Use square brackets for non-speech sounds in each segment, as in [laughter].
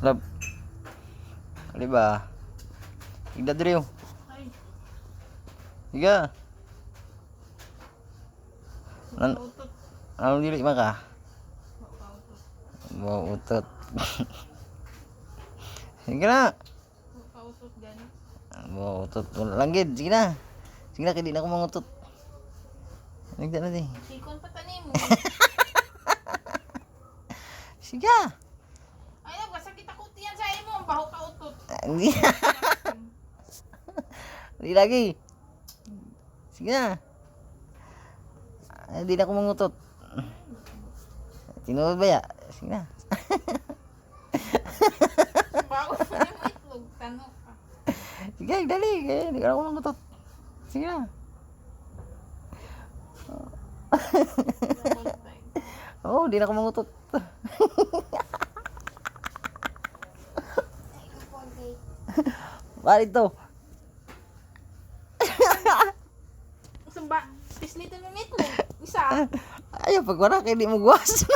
Lab. Ba? Igda diri Iga. Nan utot. ano dili maka? Mapautot. Mau utot. Sige na. Mapautot gani. Mau utot. Wala lang gid. Sige na. Sige na, kaya di na ako mangutot. Nagda na di. Sikon pa tanim mo. [laughs] Sige. Hindi. Hindi lagi. Sige na. Hindi na ako mangutot. Tinuod ba ya? Sige na. Sige, dali. Hindi ka na ako mangutot. Sige na. Oo, oh, hindi na ako [laughs] [laughs] mangutot. Bakit to? Sumba. Pislitin mo yung itlog. Isa. [laughs] Ayaw, pag wala kayo, di mo guwas. [laughs]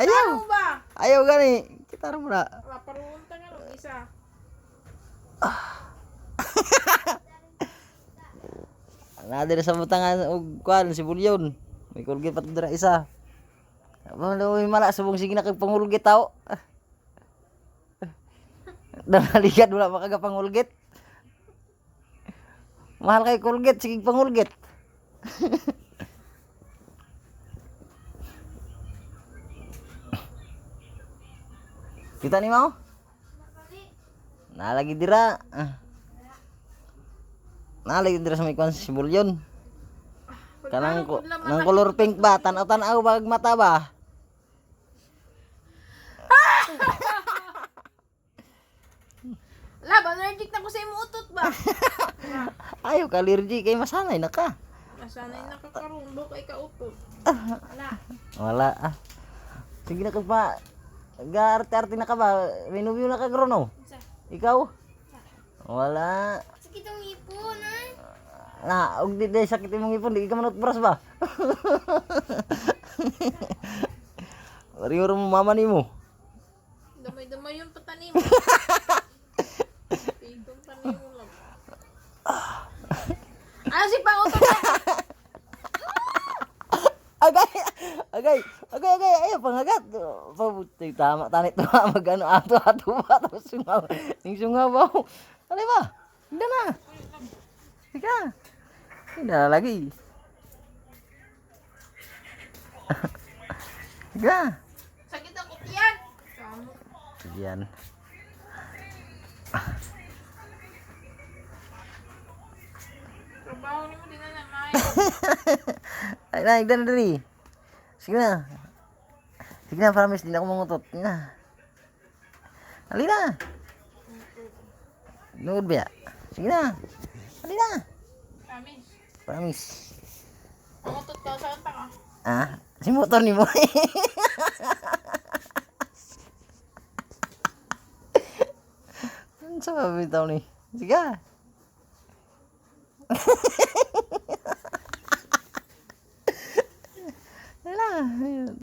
Ayaw. Ano ba? Ayaw gani. Kita mo na. Maparunta nga lang. Isa. Nadir sa butangan og kuan si Bulyon. May kulgit pa isa. Wala may mala subong sige na kay pangulgit tao. Dalaligad wala makaga pangulgit. Mahal kay kulgit sige pangulgit. Kita ni mau? Nalagi dira. Ah. Nalagi dira sa may kwan si Bulyon. Kanang nang color pink ba? Tanaw-tanaw ba ang mata ba? [laughs] Lab, allergic na ko sa imo utot ba? [laughs] Ayaw ka allergy kay masanay na ka. Nasanay na kakaroon. Baho kay ka utot. Wala. [laughs] Wala ah. Sige na ka pa. Garte-arte na ka ba? Minubyo na ka grono. Isa. Ikaw? Wala. Sakit ang ipon, ha? Na, og di day sakit imong ipon, di ka manot bras ba? Wari mo mama nimo. Damay-damay Ano si pangutot na? Agay, agay, agay, agay, ayaw pangagat. Pabuti tama tanit to mag ano ato ato ba sungaw. Ning sungaw ba? Ano ba? Hindi na. Sige. Hindi na lagi. Sige. Sakit ang utian. Kamu. Igdan na dali. Sige na. Sige na, promise, di na ako mangutot. Na. Hali na. Nood ba? Sige na. Hali na. Kami. Promise. Pangutot ka sa ka. Ah, si motor ni mo. [laughs] co wy do mnie? Yeah. [laughs]